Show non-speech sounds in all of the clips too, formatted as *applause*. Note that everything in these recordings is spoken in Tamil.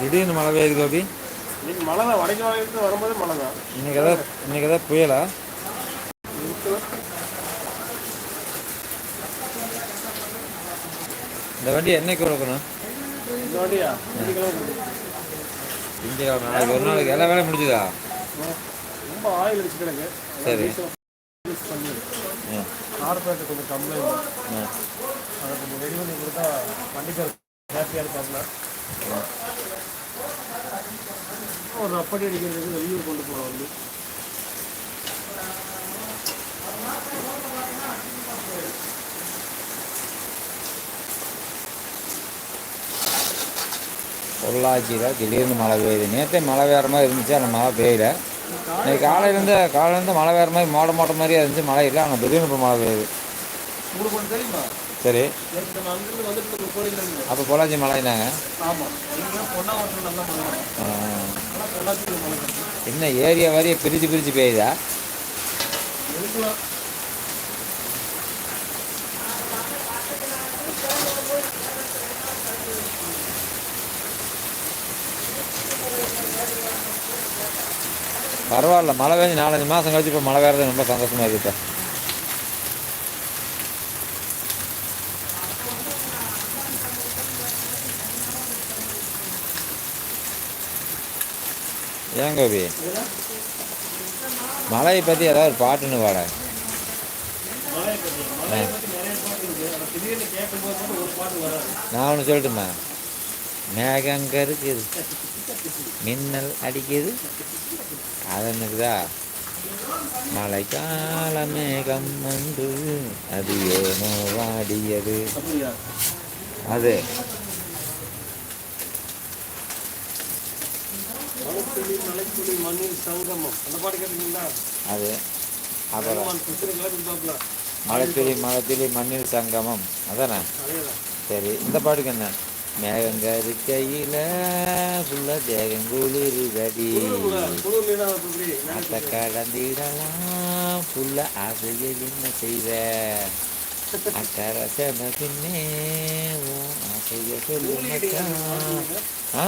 திடீர்னு மழை பெய்யுது கோபி. இன்னைக்கு மழை தான் வடக்கு வாங்கிட்டு வரும்போது மழை தான் இன்னைக்கு எதாவது இன்னைக்கு எதாவது புயலா? இந்த வண்டி என்னைக்கு கொடுக்கணும்? இந்த வண்டியா? திங்கக்கிழமை நாளைக்கு ஒரு நாளைக்கு எல்லா வேலையும் முடிஞ்சுதா? ரொம்ப ஆயில் வச்சு கிடக்கு. சரி. பண்ணிடு ஆ. கார்பரேட் கொஞ்சம் கம்ப்ளைண்ட் அதை கொஞ்சம் ரெடி பண்ணி கொடுத்தா வண்டிக்கார் ஹாப்பியாக இருப்பாங்களா ஒரு அப்படி அடிக்கிறதுக்கு வெளியூர் கொண்டு போகிறோம் வந்து. பொள்ளாச்சியில் திடீர்னு மழை பெய்யுது. நேற்றே மழை வேற மாதிரி இருந்துச்சு ஆனால் மழை பெய்யல. இன்னைக்கு காலையிலேருந்து காலையிலேருந்து மழை வேற மாதிரி மோட மோட்ட மாதிரியே இருந்துச்சு மழை இல்லை ஆனால் திடீர்னு இப்போ மழை பெய்யுது. சரி. அப்போ பொள்ளாச்சி மழைனாங்க ஆமாம் என்ன ஏரியா வாரியை பிரித்து பிரித்து பெய்யுதா? பரவாயில்ல மழை பெஞ்சு நாலஞ்சு மாதம் கழிச்சு இப்போ மழை வேறது ரொம்ப சந்தோஷமா இருக்கு ஏன் கோபி மலையை பற்றி ஏதாவது ஒரு பாட்டுன்னு வாட நான் ஒன்று சொல்லட்டுமா? மேகம் இருக்குது மின்னல் அடிக்குது. அதனுக்குதா மழைக்கால மேகம் வந்து அது ஏனோ வாடியது. அது மலைத்துளி மலைத்துளி மண்ணில் சங்கமம் அந்த பாட்டு கேட்டீங்களா அது அப்புறம் மலைத்துளி மலைத்துளி மண்ணில் சங்கமம். அதானே? சரி இந்த பாட்டுக்கு என்ன? மேகங்க இருக்கையில் ஃபுல்லாக தேகம் குளிருதடி குளிர்லனா அப்படி அத்தை கடந்திடலாம். ஃபுல்லாக ஆசையில் என்ன செய்வ? அக்கறை செம பின்னே ஆசையை சொல்லு மச்சான் ஆ?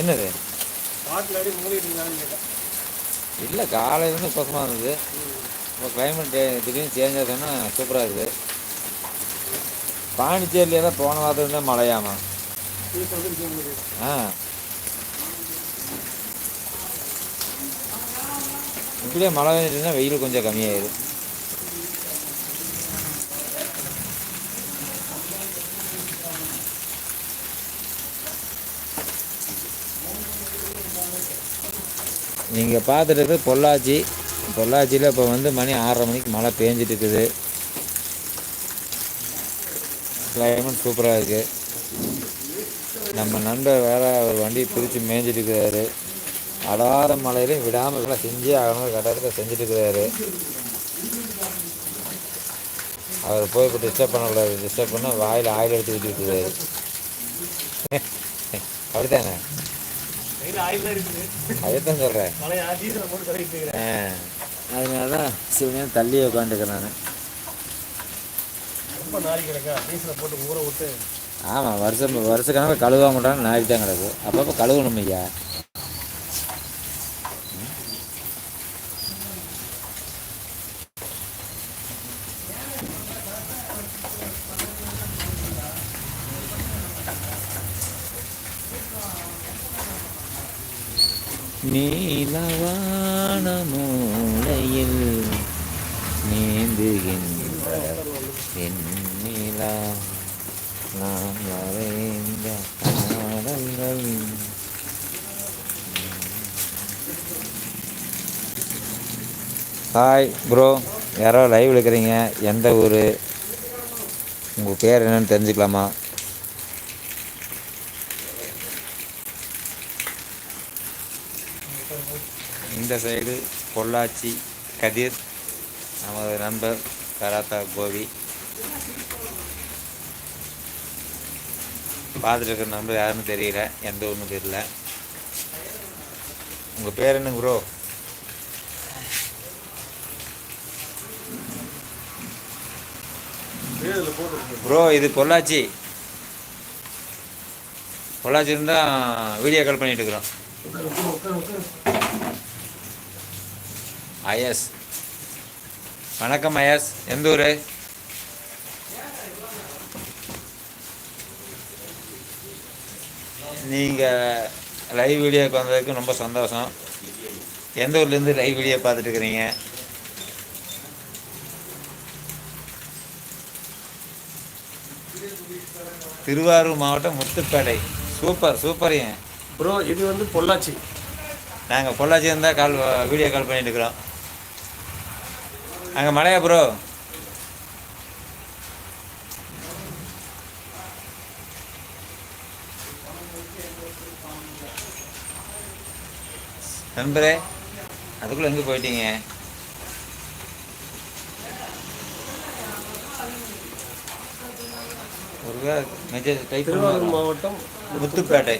என்னது? இல்லை காலையிலேருந்து பக்கமாக இருந்தது. இப்போ கிளைமேட் திடீர்னு சேஞ்ச் ஆகுதுன்னா சூப்பராக இருக்குது பாண்டிச்சேரியில தான் போன வாரத்துல தான் மழையாமா? ஆ. இப்படியே மழை பெஞ்சிட்டுனா வெயில் கொஞ்சம் கம்மியாயிடும் நீங்கள் பார்த்துட்டு பொள்ளாச்சி. பொள்ளாச்சியில் இப்போ வந்து மணி ஆறரை மணிக்கு மழை பேஞ்சிட்டு இருக்குது கிளைமேட் சூப்பராக இருக்குது நம்ம நண்பர் வேற ஒரு வண்டி பிரித்து மேய்ஞ்சிட்டு இருக்கிறாரு அடாத மலையிலையும் விடாமல் வேலை செஞ்சே ஆகணும் கட்டாயத்தில் செஞ்சுட்டு இருக்கிறாரு அவர் போய் இப்போ டிஸ்டர்ப் பண்ணக்கூடாது. டிஸ்டர்ப் பண்ணால் வாயில் ஆயில் எடுத்து விட்டுட்டு இருக்காரு. *laughs* அப்படித்தானே? கையில் ஆயில் தான் இருக்குது அதே தான் சொல்கிறேன் அதனால தான் நேரம் தள்ளி உட்காந்துக்கிறேன் நான். ரொம்ப நாளைக்கு கிடக்கா. டீசலை போட்டு ஊற விட்டு. ஆமாம் வருஷம் வருஷ கணக்கில் கழுவ மாட்டாங்க நாளைக்கு தான் கிடக்கு. அப்பப்போ கழுவணும் ஐயா. நீலவான மூலையில் நீந்துகின்ற நிலா நாம் வரைந்த பாடல்கள் ஹாய் ப்ரோ யாரோ லைவ் இருக்கிறீங்க எந்த ஊர்? உங்கள் பேர் என்னன்னு தெரிஞ்சுக்கலாமா? இந்த சைடு பொள்ளாச்சி கதிர் நமது நண்பர் கராத்தா கோபி. பார்த்துட்டு இருக்கிற நம்பர் யாருன்னு தெரியல எந்த ஒன்றும் தெரியல. உங்கள் பேர் என்னங்க ப்ரோ ப்ரோ இது பொள்ளாச்சி. பொள்ளாச்சி இருந்தால் வீடியோ கால் பண்ணிட்டு இருக்கிறோம் ஐஎஸ். வணக்கம் ஐஎஸ். எந்த ஊர்? நீங்கள் லைவ் வீடியோக்கு வந்ததுக்கு ரொம்ப சந்தோஷம். எந்த ஊர்லேருந்து லைவ் வீடியோ பார்த்துட்டு இருக்கிறீங்க? திருவாரூர் மாவட்டம் முத்துப்பேட்டை. சூப்பர் சூப்பருங்க ப்ரோ இது வந்து பொள்ளாச்சி. நாங்கள் பொள்ளாச்சி இருந்தால் கால் வீடியோ கால் பண்ணிட்டு இருக்கிறோம். அங்கே மழையா ப்ரோ நண்பரே அதுக்குள்ளே எங்கே போயிட்டீங்க? ஒருவேளை மெசேஜ் டைப் திருவாரூர் மாவட்டம் முத்துப்பேட்டை.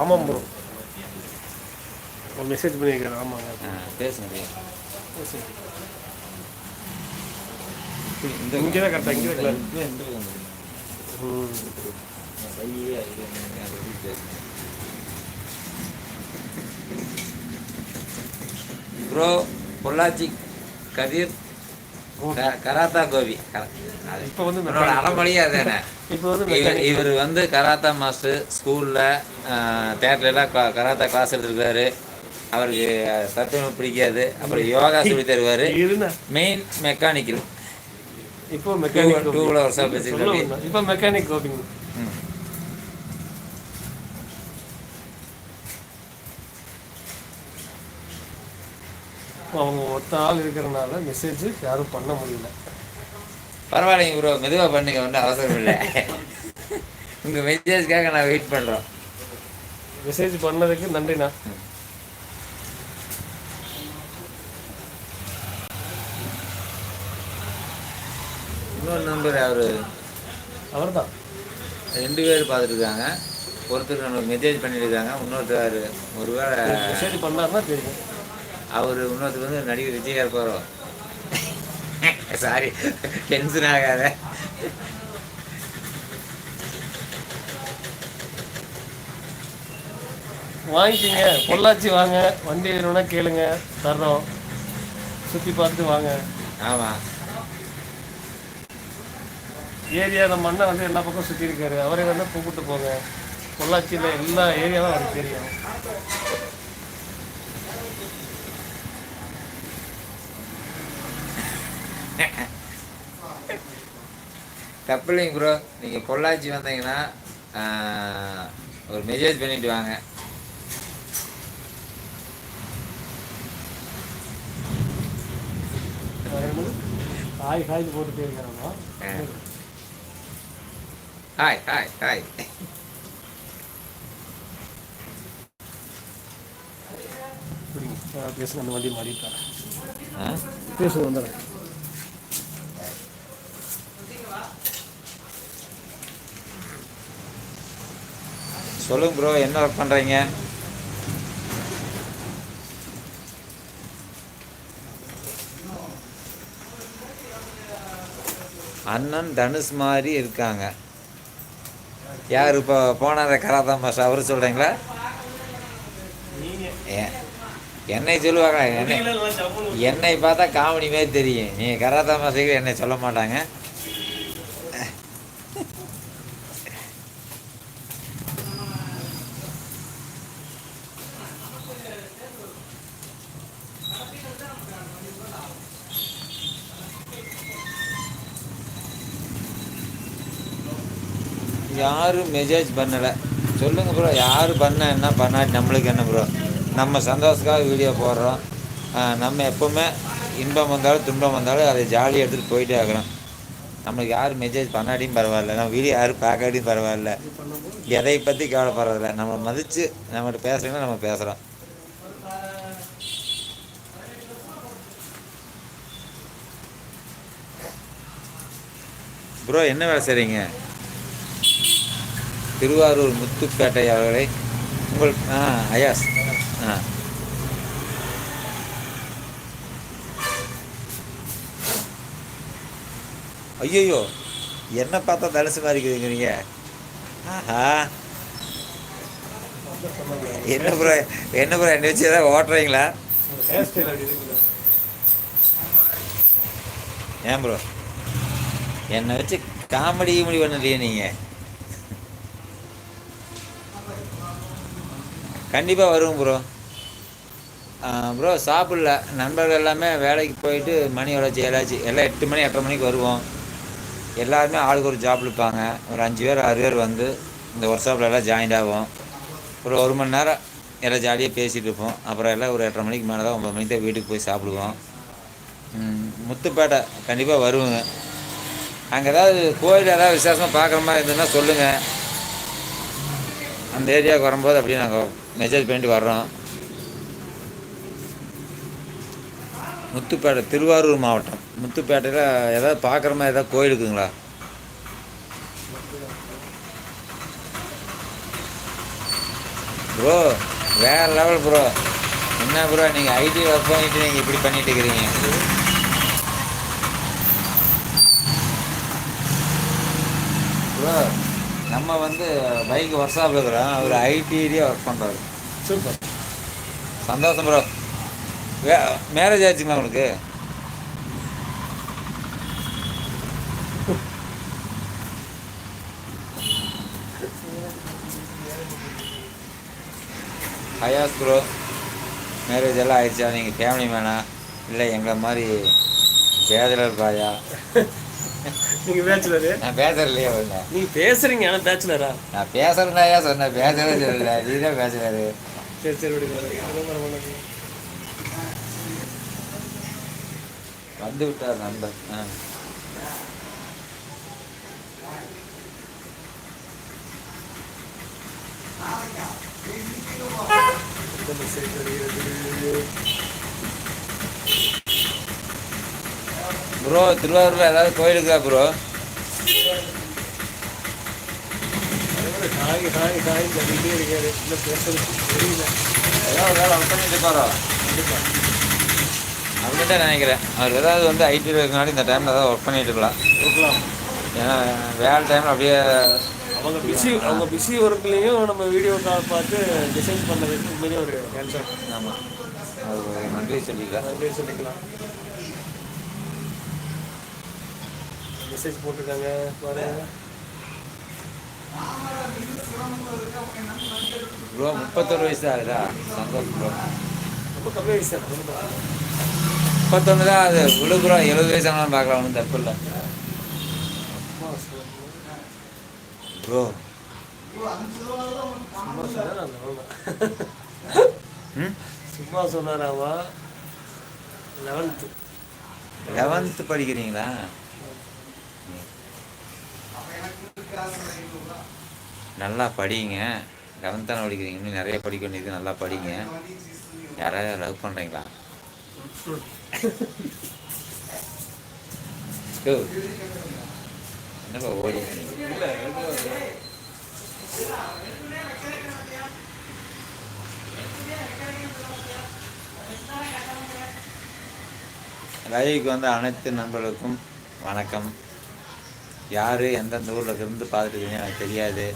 ஆமாம் ப்ரோ மெசேஜ் பண்ணியிருக்காரு ஆமாங்க. பேசுங்க. இந்த இங்கே தான் கரெக்டாக தான். Bro Pollachi Kathir karate Gopi. இப்போ வந்து என்னோட அறமொழியே அதானே இப்போ வந்து இவர் வந்து கராத்தா மாஸ்டர் ஸ்கூலில் தேட்டர்லாம் கிளாஸ் கிளாஸ் எடுத்துருக்காரு. அவருக்கு தத்துவம் பிடிக்காது. அப்புறம் யோகா *laughs* சொல்லி தருவார். மெயின் மெக்கானிக்கல் இப்போ மெக்கானிக் டூ வீலர் இப்போ மெக்கானிக் கோபிங் அவங்க ஒத்த ஆள் இருக்கிறனால மெசேஜ் யாரும் பண்ண முடியல. பரவாயில்லைங்க ப்ரோ மெதுவாக பண்ணுங்க. ஒன்றும் அவசரம் இல்லை. *laughs* உங்கள் மெசேஜ்க்காக நான் வெயிட் பண்ணுறோம் மெசேஜ் பண்ணதுக்கு நன்றிண்ணா. இன்னொரு நண்பர் அவர் அவர் தான் ரெண்டு பேர் பார்த்துருக்காங்க. ஒருத்தர் நமக்கு மெசேஜ் பண்ணியிருக்காங்க இன்னொருத்தர் ஒருவேளை மெசேஜ் பண்ணாருன்னா தெரியும். அவர் இன்னொருத்தர் வந்து நடிகர் விஜயா இருப்பாரோ? சாரி டென்ஷன் ஆகாத. வாங்கிக்கிங்க. பொள்ளாச்சி வாங்க. வண்டி வேணும்னா கேளுங்க. தர்றோம். சுற்றி பார்த்துட்டு வாங்க. ஆமாம் ஏரியா நம்ம அண்ணன் வந்து எல்லா பக்கம் சுற்றி இருக்காரு அவரே வந்து கூப்பிட்டு போங்க பொள்ளாச்சியில் எல்லா ஏரியாவும் அவருக்கு தெரியும் தப்பில்லைங்க ப்ரோ நீங்கள் பொள்ளாச்சி வந்தீங்கன்னா ஒரு மெசேஜ் பண்ணிட்டு வாங்க? ஹாய் ஹாய் போட்டுட்டே இருக்காங்க ஆ. ஹாய் ஹாய் ஹாய் பேசுங்க அந்த வண்டி மாறிட்டாங்க வந்துடுறேன் சொல்லுங்க ப்ரோ என்ன ஒர்க் பண்ணுறீங்க அண்ணன் தனுஷ் மாதிரி இருக்காங்க. யார் இப்போ போனார கராத்தா மாஸ்டர் அவர் சொல்கிறீங்களா என்னை சொல்லுவாங்க என்னை என்னை பார்த்தா காமெடி மாதிரி தெரியும். நீங்கள் கராத்தா மாஸ்டருக்கு என்னை சொல்ல மாட்டாங்க. யாரும் மெசேஜ் பண்ணலை. சொல்லுங்கள் ப்ரோ யார் பண்ண என்ன பண்ணாட்டி நம்மளுக்கு என்ன ப்ரோ நம்ம சந்தோஷத்துக்காக வீடியோ போடுறோம். நம்ம எப்போவுமே இன்பம் வந்தாலும் துன்பம் வந்தாலும் அதை ஜாலியாக எடுத்துகிட்டு போயிட்டே ஆகணும். நம்மளுக்கு யார் மெசேஜ் பண்ணாட்டியும் பரவாயில்ல. நம்ம வீடியோ யாரும் பார்க்காட்டியும் பரவாயில்ல. எதை பற்றி கவலைப்படுறதில்ல. நம்மளை மதித்து நம்மகிட்ட பேசுகிறீங்கன்னா நம்ம பேசுகிறோம் ப்ரோ என்ன வேலை செய்கிறீங்க திருவாரூர் முத்துப்பேட்டை அவர்களை உங்கள் ஆ அயாஸ். ஆ. ஐயோ என்ன பார்த்தா தனுசு மாதிரி இருக்குதுங்கிறீங்க ஆஹா. என்ன ப்ரோ என்ன ப்ரோ என்னை வச்சு ஏதாவது ஓட்டுறீங்களா? ஏன் ப்ரோ? என்னை வச்சு காமெடி கிமெடி பண்ணலையே நீங்கள் கண்டிப்பாக வருவோம் ப்ரோ ப்ரோ சாப்பிடல. நண்பர்கள் எல்லாமே வேலைக்கு போயிட்டு மணி வளர்ச்சி ஏழாச்சு. எல்லாம் எட்டு மணி எட்டரை மணிக்கு வருவோம். எல்லாருமே ஆளுக்கு ஒரு ஜாப் இருப்பாங்க ஒரு அஞ்சு பேர் ஆறு பேர் வந்து இந்த ஒர்க் ஷாப்பில் எல்லாம் ஜாயின் ஆகும் ஒரு ஒரு மணி நேரம் எல்லாம் ஜாலியாக பேசிகிட்டு இருப்போம். அப்புறம் எல்லாம் ஒரு எட்டரை மணிக்கு மேலே தான் ஒம்பது மணிக்கு தான் வீட்டுக்கு போய் சாப்பிடுவோம். முத்துப்பேட்டை கண்டிப்பாக வருவோங்க. அங்கே ஏதாவது கோயில் ஏதாவது விசேஷமாக பார்க்குற மாதிரி இருந்ததுன்னா சொல்லுங்கள் அந்த ஏரியாவுக்கு வரும்போது அப்படியே நாங்கள் மெசேஜ் பண்ணிட்டு வர்றோம். முத்துப்பேட்டை திருவாரூர் மாவட்டம். முத்துப்பேட்டையில் ஏதாவது பார்க்குற மாதிரி ஏதாவது கோயில் இருக்குங்களா? ப்ரோ வேற லெவல் ப்ரோ என்ன ப்ரோ நீங்கள் ஐடி ஒர்க் பண்ணிட்டு நீங்கள் இப்படி பண்ணிட்டு இருக்கிறீங்க? ப்ரோ நம்ம வந்து பைக் ஒர்க் ஷாப் இருக்கிறோம் அவர் ஐடிலேயே ஒர்க் பண்ணுறாரு சூப்பர். சந்தோஷம் ப்ரோ வே மேரேஜ் ஆச்சுங்களா உங்களுக்கு? ஹயாஸ் ப்ரோ மேரேஜ் எல்லாம் ஆயிடுச்சா? நீங்கள் ஃபேமிலி மேனா இல்லை எங்களை மாதிரி பேதலர் பாயா? நீங்க பேச்சுலரு? நான் பேசுறலையே ஒன்று நீங்க பேசுறீங்க ஆனா பேச்சுலரா? நான் பேசுறேன்னாயா சொன்னேன் பேசவே சொல்லல நீ தான் பேசுறாரு சரி சரி விடுங்க. வந்து விட்டார் நண்பர் ஆ. ப்ரோ திருவாரூரில் ஏதாவது கோயில் இருக்கா ப்ரோ ஹாய் ஹாய் ஹாய் சொல்லிட்டே இருக்காரு இல்ல பேசுறது தெரியல ஏதாவது வேலை ஒர்க் பண்ணிட்டு இருப்பாரோ அப்படின்னு தான் நினைக்கிறேன். அவர் ஏதாவது வந்து ஐடியில் இருக்கனால இந்த டைமில் ஏதாவது ஒர்க் பண்ணிட்டு இருக்கலாம். இருக்கலாம் ஏன்னா வேலை டைமில் அப்படியே அவங்க பிஸி அவங்க பிஸி ஒர்க்லேயும் நம்ம வீடியோ கால் பார்த்து டிசைன் பண்ணதுக்கு உண்மையிலே ஒரு கேன்சர் ஆமாம் அது நன்றி சொல்லிக்கலாம். அப்படின்னு சொல்லிக்கலாம். மெசேஜ் போட்டிருக்காங்க பாருங்க. ப்ரோ முப்பத்தொரு வயசு ஆகுதா? சந்தோஷம் ப்ரோ. ரொம்ப கம்மி வயசு. முப்பத்தொன்று தான் அது விழு ப்ரோ எழுபது வயசு ஆனாலும் பார்க்கலாம் ஒன்றும் தப்பு இல்லை. ப்ரோ. சும்மா சொன்னாராமா லெவன்த்து லெவன்த்து படிக்கிறீங்களா? நல்லா படிங்க. லெவன்த் தானே படிக்கிறீங்க? இன்னும் நிறைய படிக்க வேண்டியது நல்லா படிங்க. யாராவது லவ் பண்ணுறீங்களா என்னப்பா ஓடி லைவுக்கு வந்த அனைத்து நண்பர்களுக்கும் வணக்கம். யார் எந்தெந்த ஊரில் இருந்து பார்த்துட்டு எனக்கு தெரியாது.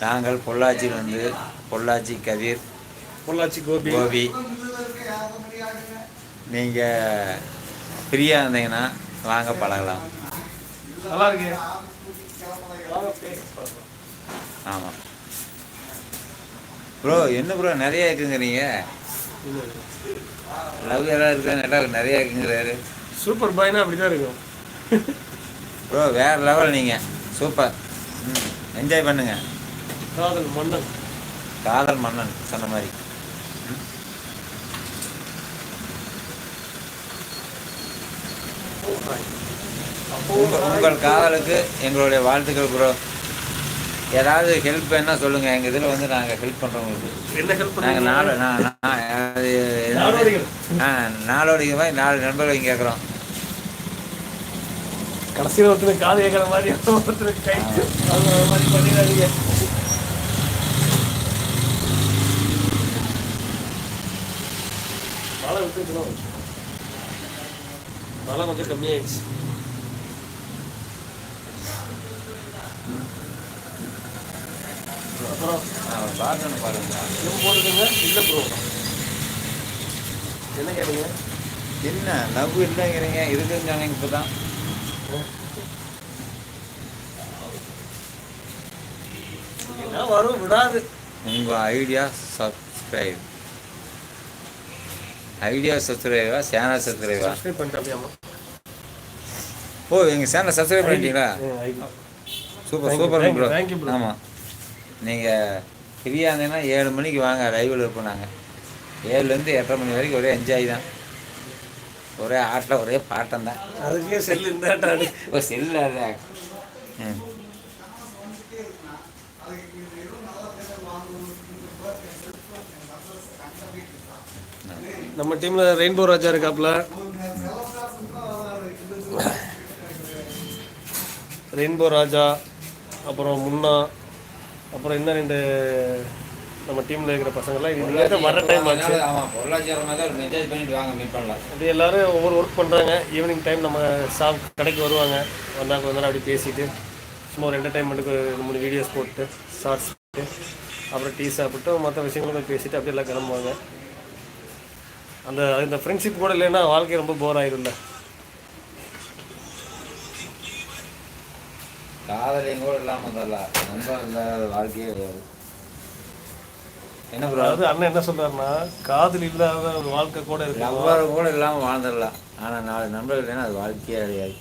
நாங்கள் பொள்ளாச்சியில் வந்து பொள்ளாச்சி கதிர் பொள்ளாச்சி கோபி. கோபி. நீங்கள் ஃப்ரீயாக இருந்தீங்கன்னா வாங்க பழகலாம். நல்லா இருக்கு. ஆமாம் ப்ரோ என்ன ப்ரோ நிறைய இருக்குங்கிறீங்க. லவ் எல்லாம் இருக்கு? எல்லாம் நிறைய இருக்குங்கிறாரு. சூப்பர் பாய்னா அப்படிதான் இருக்கும். ப்ரோ வேறு லெவல் நீங்கள் சூப்பர் ம் என்ஜாய் பண்ணுங்க. காதல் மன்னன். காதல் மன்னன் சொன்ன மாதிரி. உங்கள் உங்கள் காதலுக்கு எங்களுடைய வாழ்த்துக்கள் ப்ரோ ஏதாவது ஹெல்ப் வேணா சொல்லுங்கள் எங்கள் இதில் வந்து நாங்கள் ஹெல்ப் பண்ணுறோம் உங்களுக்கு. என்ன ஹெல்ப் பண்ணுங்க நாலு நாளோடிங்க மாதிரி நாலு நண்பர்கள் கேட்குறோம் கடைசியில் ஒருத்தர் காது கேட்குற மாதிரி ஒருத்தர் கை அது மாதிரி பண்ணிடாதீங்க. மழை விட்டுக்கணும் மழை கொஞ்சம் கம்மியாயிடுச்சு. அப்புறம் பாருங்க. பாருங்க போட்டுக்கோங்க. இல்லை ப்ரோ என்ன கேட்டீங்க? என்ன லவ் இல்லைங்கிறீங்க. இருக்குங்க இப்போ தான் வரும் விடாது. உங்கள் ஐடியா சப்ஸ்கிரைப் ஐடியா சப்ஸ்கிரைபா சேனல் சப்ஸ்கிரைபா ஓ எங்கள் சேனலை சப்ஸ்கிரைப் பண்ணிட்டீங்களா? Super super bro. ஆமாம் நீங்கள் ஃப்ரீயாக இருந்தீங்கன்னா ஏழு மணிக்கு வாங்க லைவில் இருப்போம் நாங்கள் ஏழுலேருந்து எட்டரை மணி வரைக்கும் ஒரே என்ஜாய் தான். ஒரே ஆட்டில் ஒரே பாட்டம் தான். அதுக்கே செல்லு இருந்தாட்டாடி ஒரு ம் நம்ம டீம்ல ரெயின்போ ராஜா இருக்காப்ல. ரெயின்போ ராஜா அப்புறம் முன்னா அப்புறம் இன்னும் ரெண்டு நம்ம டீம்ல இருக்கிற பசங்கள்லாம் இது வர டைம் ஆச்சு. அது எல்லாரும் ஒவ்வொரு ஒர்க் பண்ணுறாங்க ஈவினிங் டைம் நம்ம ஷாப் கடைக்கு வருவாங்க. வந்தால் கொஞ்ச நேரம் அப்படி பேசிட்டு சும்மா ஒரு என்டர்டைன்மெண்ட்டுக்கு ரெண்டு மூணு வீடியோஸ் போட்டு ஷார்ட்ஸ் போட்டு அப்புறம் டீ சாப்பிட்டு மற்ற விஷயங்களும் பேசிட்டு அப்படியே எல்லாம் கிளம்புவாங்க. அந்த இந்த ஃப்ரெண்ட்ஷிப் கூட இல்லைன்னா வாழ்க்கை ரொம்ப போர் ஆயிரும்ல. காதலையும் கூட இல்லாமல் வாழ்க்கையே என்ன ப்ரோ அண்ணன் என்ன சொல்றாருன்னா காதல் இல்லாத ஒரு வாழ்க்கை கூட இருக்கு. லவ்வர் கூட இல்லாமல் வாழ்ந்துடலாம். ஆனால் நாலு நண்பர்கள் இல்லைன்னா அது வாழ்க்கையே கிடையாது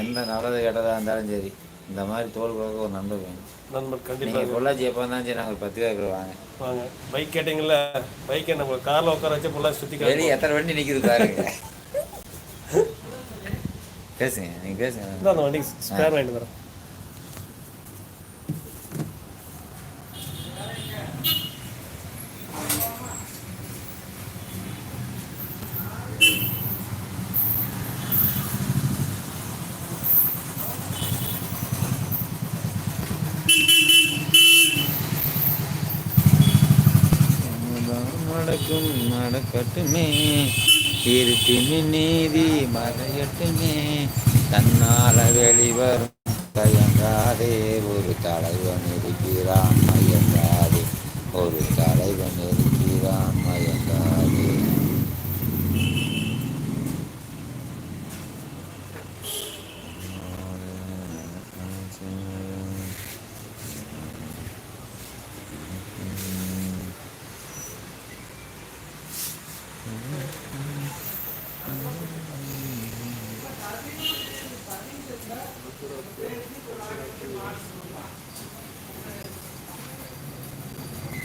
எந்த நல்லது கெட்டதாக இருந்தாலும் சரி இந்த மாதிரி தோல் கொடுக்க ஒரு நண்பர் வேணும். நண்பர் கண்டிப்பாக பொள்ளாச்சி எப்போ இருந்தாலும் சரி நாங்கள் பத்து பேர் வாங்க. வாங்க. பைக் கேட்டிங்கல்ல பைக்கை நம்ம காரில் உட்கார வச்சு ஃபுல்லாக சுற்றி வெளியே எத்தனை வண்டி நிற்கிது பாருங்க. பேசுங்க நீங்கள் பேசுங்க. அந்த வண்டிக்கு ஸ்பேர் வாங்கிட்டு வரேன். மறையட்டுமே இருட்டினி நீதி மறையட்டுமே. தன்னால வெளிவரும் தயங்காதே ஒரு தலைவன் இருக்கிறான் மயங்காதே ஒரு தலைவன் இருக்கிறான் மயங்காதே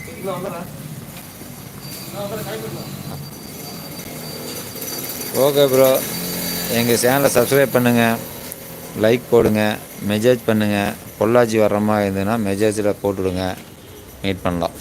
இல்லை வந்துடுறேன் நான் வந்துடுறேன் கிளம்பிடலாம் ஓகே ப்ரோ எங்கள் சேனலை சப்ஸ்கிரைப் பண்ணுங்கள் லைக் போடுங்க. மெசேஜ் பண்ணுங்கள் பொள்ளாச்சி வர்ற மாதிரி இருந்ததுன்னா மெசேஜில் போட்டுவிடுங்க மீட் பண்ணலாம்.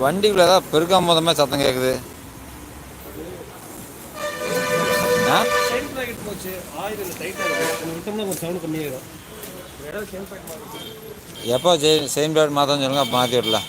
வண்டிக்குள்ள ஏதாவது பெருக்காம போதமே சத்தம் கேட்குது எப்போ செயின் பிளேட் மாற்றணும் சொல்லுங்க அப்போ மாற்றி விடலாம்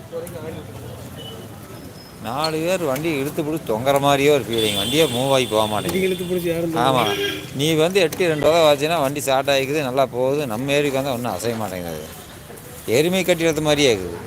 இப்போ வரைக்கும் ஆயில் விட்டு நாலு பேர் வண்டி இழுத்து பிடிச்சி தொங்குற மாதிரியே ஒரு ஃபீலிங் வண்டியே மூவ் ஆகி போக மாட்டேங்குது. ஆமாம் நீ வந்து எட்டு ரெண்டு வகை வாச்சுன்னா வண்டி ஸ்டார்ட் ஆகிக்குது நல்லா போகுது. நம்ம ஏரிக்கு வந்தால் ஒன்றும் அசைய மாட்டேங்குது. எருமை கட்டி எடுத்த மாதிரியே இருக்குது.